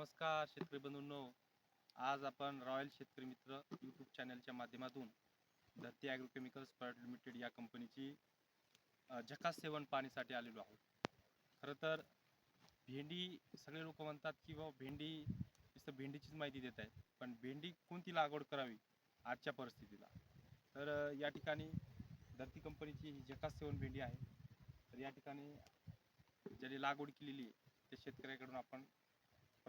नमस्कार शेतकरी बंधूंनो. आज आपण रॉयल शेतकरी मित्र यूट्यूब चॅनलच्या माध्यमातून धरती ॲग्रोकेमिकल्स प्रायव्हेट लिमिटेड या कंपनीची झकास सेवन पाणीसाठी आलेलो आहोत. खरं तर भेंडी सगळे लोक म्हणतात की बाबा भेंडी नुसतं भेंडीचीच माहिती देत आहेत. पण भेंडी कोणती लागवड करावी आजच्या परिस्थितीला? तर या ठिकाणी धरती कंपनीची ही झकास सेवन भेंडी आहे. तर या ठिकाणी ज्याने लागवड केलेली आहे त्या शेतकऱ्याकडून आपण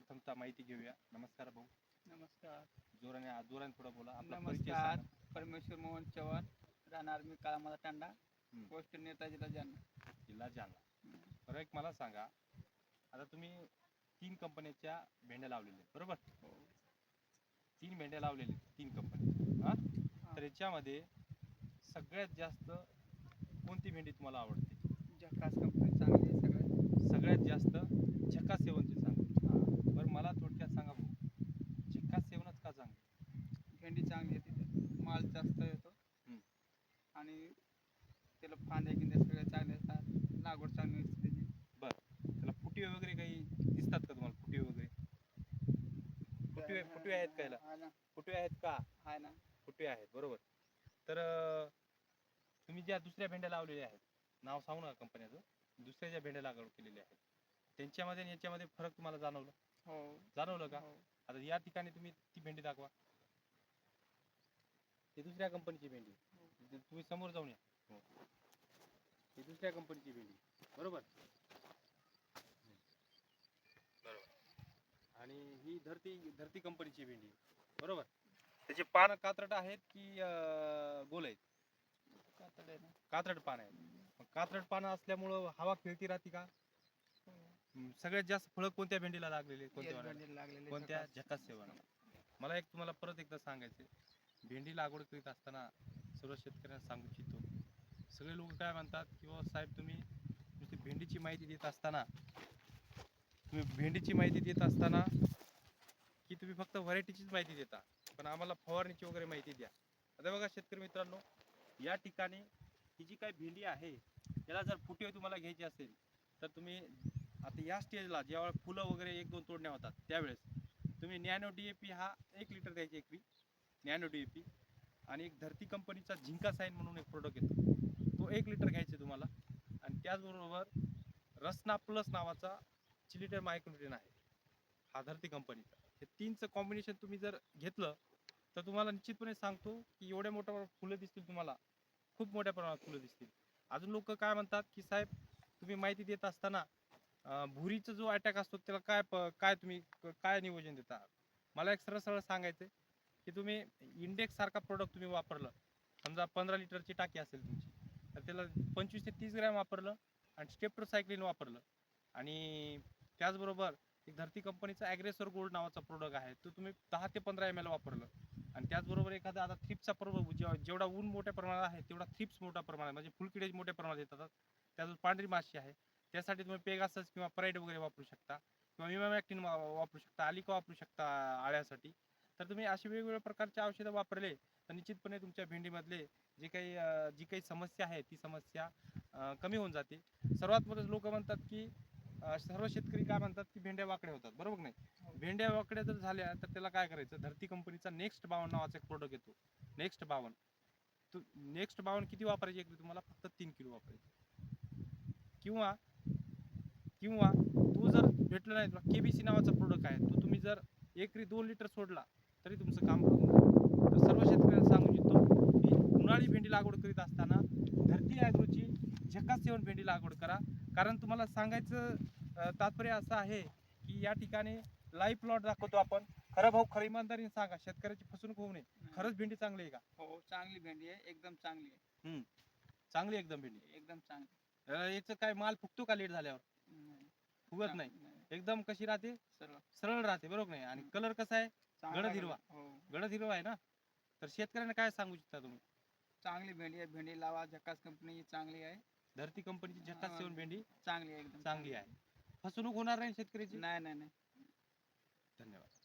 प्रथमतः माहिती घेऊया. नमस्कार भाऊ. नमस्कार. जोराने जोराने थोडं बोला. आपला परिचय नमस्कार. सांगा. परमेश्वर मोहन चव्हाण राहणार मी काळामाला तांडा हम्म. पोस्ट नेता जिल्हा जालना जिल्हा जालना. बरं एक मला सांगा. आता तुम्ही तीन कंपन्याच्या भेंड्या लावलेल्या आहेत बरोबर? हो. तीन भेंड्या लावलेल्या आहेत तीन कंपन्या. हा. तर याच्यामध्ये सगळ्यात जास्त कोणती भेंडी तुम्हाला आवडते? झकास कंपनी चांगली आहे सगळ्यात. सगळ्यात जास्त झक्का सेवनची सांगा हा. बरं मला थोडक्यात सांगा भाऊ झक्का सेवनच का चांगली भेंडी चांगली तिथे माल जास्त येतो. आणि त्याला फांद्या गिंद्या सगळ्या चांगल्या असतात लागवड चांगली असते त्याची. त्याला फुटवे वगैरे काही दिसतात का तुम्हाला फुटवे वगैरे? फुटवे फुटवे आहेत का याला? ना. फुटवे आहेत का? आहे ना. फुटवे आहेत बरोबर. तर तुम्ही ज्या दुसऱ्या भेंड्या लावलेल्या आहेत नाव सांगू नका कंपन्याचं दुसऱ्या ज्या भेंड्या लागवड केलेल्या आहेत त्यांच्यामध्ये आणि याच्यामध्ये फरक तुम्हाला जाणवलं? हो. जाणवलं का? हो. आता या ठिकाणी तुम्ही ती भेंडी दाखवा. ही दुसऱ्या कंपनीची भेंडी. इथे तुम्ही समोर जाऊन या. हो. ही दुसऱ्या कंपनीची भेंडी. बरोबर? बरोबर. आणि ही धरती धरती कंपनीची भेंडी. बरोबर? त्याचे पानं कात्रट आहेत की अं, गोल आहेत? कातड आहे ना. कात्रट पान आहेत. मग कात्रट पानं असल्यामुळं हवा खेळती राहते का? हो. हम्म, सगळ्यात जास्त फळं कोणत्या भेंडीला लागलेली आहेत? कोणत्या वाणाला? लागलेले कोणत्या? झकास. झकास सेवन मला एक तुम्हाला परत एकदा सांगायचं भेंडी लागवड करीत असताना सर्व शेतकऱ्यांना सांगू इच्छितो. सगळे लोक काय म्हणतात की बाबा साहेब तुम्ही नुसती भेंडीची माहिती देत असताना तुम्ही भेंडीची माहिती देत असताना की तुम्ही फक्त व्हरायटीचीच माहिती देता पण आम्हाला फवारणीची वगैरे माहिती द्या. आता बघा शेतकरी मित्रांनो या ठिकाणी ही जी काही भेंडी आहे याला जर फुटे तुम्हाला घ्यायची असेल तर तुम्ही आता या स्टेजला ज्यावेळेस फुलं वगैरे एक दोन तोडण्या होतात त्यावेळेस तुम्ही नॅनो डी ए पी हा एक लिटर द्यायची एकवी नॅनो डी ए पी आणि एक धरती कंपनीचा झिंका साईन म्हणून एक प्रोडक्ट येतो. तो एक लिटर घ्यायचा तुम्हाला. आणि त्याचबरोबर रसना प्लस नावाचा चिलिटर मायक्रोटेन आहे. हा धरती कंपनीचा. हे तीनचं कॉम्बिनेशन तुम्ही जर घेतलं तर तुम्हाला निश्चितपणे सांगतो की एवढ्या मोठ्या फुलं दिसतील तुम्हाला. खूप मोठ्या प्रमाणात फुलं दिसतील. अजून लोक काय म्हणतात की साहेब तुम्ही माहिती देत असताना भुरीचा जो अटॅक असतो त्याला काय प- काय तुम्ही काय नियोजन देता? मला एक सरळ सरळ सांगायचं की तुम्ही इंडेक्स सारखा प्रोडक्ट तुम्ही वापरलं. समजा पंधरा लिटरची टाकी असेल तुमची तर त्याला पंचवीस ते तीस ग्रॅम वापरलं आणि स्टेप्टोसायक्लिन वापरलं. आणि त्याचबरोबर एक धरती कंपनीचा ॲग्रेसर गोल्ड नावाचा प्रोडक्ट आहे तो तुम्ही दहा ते पंधरा एम एल वापरलं. आणि त्याचबरोबर एखादा आता थ्रिप्सचा प्रभाव जेव्हा जेवढा ऊन मोठ्या प्रमाणात आहे तेवढा थ्रिप्स मोठ्या प्रमाणात म्हणजे फुलकिडे मोठ्या प्रमाणात येतात. त्याचं पांढरी माशी आहे. त्यासाठी तुम्ही पेगासस किंवा पराईड वगैरे वापरू शकता किंवा इमामॅक्टिन वापरू शकता आलिका वापरू शकता आळ्यासाठी. तर तुम्ही असे वेगवेगळ्या प्रकारचे औषधं वापरले तर निश्चितपणे तुमच्या भेंडीमधले जे काही जी काही समस्या आहे ती समस्या कमी होऊन जाते. सर्वात मोठं लोक म्हणतात की सर्व शेतकरी काय म्हणतात की भेंड्या वाकड्या होतात बरोबर नाही? भेंड्या वाकड्या जर झाल्या तर त्याला काय करायचं? धरती कंपनीचा नेक्स्ट बावन नावाचा एक प्रोडक्ट येतो. नेक्स्ट बावन तू नेक्स्ट बावन किती वापरायची एकरी तुम्हाला? फक्त तीन किलो वापरायची. किंवा किंवा तू जर भेटलं नाही तुला केबीसी नावाचा प्रोडक्ट आहे तो तुम्ही जर एकरी दोन लिटर सोडला तरी तुमचं काम करून तर सर्व शेतकऱ्यांना सांगू इच्छितो की उन्हाळी भेंडी लागवड करीत असताना धरती ॲग्रोची झकास सेवन भेंडी लागवड करा. कारण तुम्हाला सांगायचं तात्पर्य असं आहे की या ठिकाणी लाईव्ह प्लॉट दाखवतो आपण. खरं भाऊ खरं इमानदारीने सांगा. शेतकऱ्याची फसवणूक होऊ नये. खरंच भेंडी चांगली आहे का? हो चांगली भेंडी आहे. एकदम चांगली आहे. चांगली एकदम भेंडी. एकदम चांगली. याचं काय माल फुगतो का लेट झाल्यावर. फुगत नाही. एकदम कशी राहते? सरळ. राहते बरोबर नाही? आणि कलर कसा आहे? चांगला गडद हिरवा. हो. गडद हिरवा आहे ना? तर शेतकऱ्यांना काय सांगू इच्छिता तुम्ही? चांगली भेंडी आहे. भेंडी लावा झकास कंपनी चांगली आहे. धरती कंपनीची झकास. सेवन भेंडी? चांगली आहे एकदम चांगली. आहे. फसवणूक होणार नाही शेतकऱ्याची? नाही नाही नाही. धन्यवाद.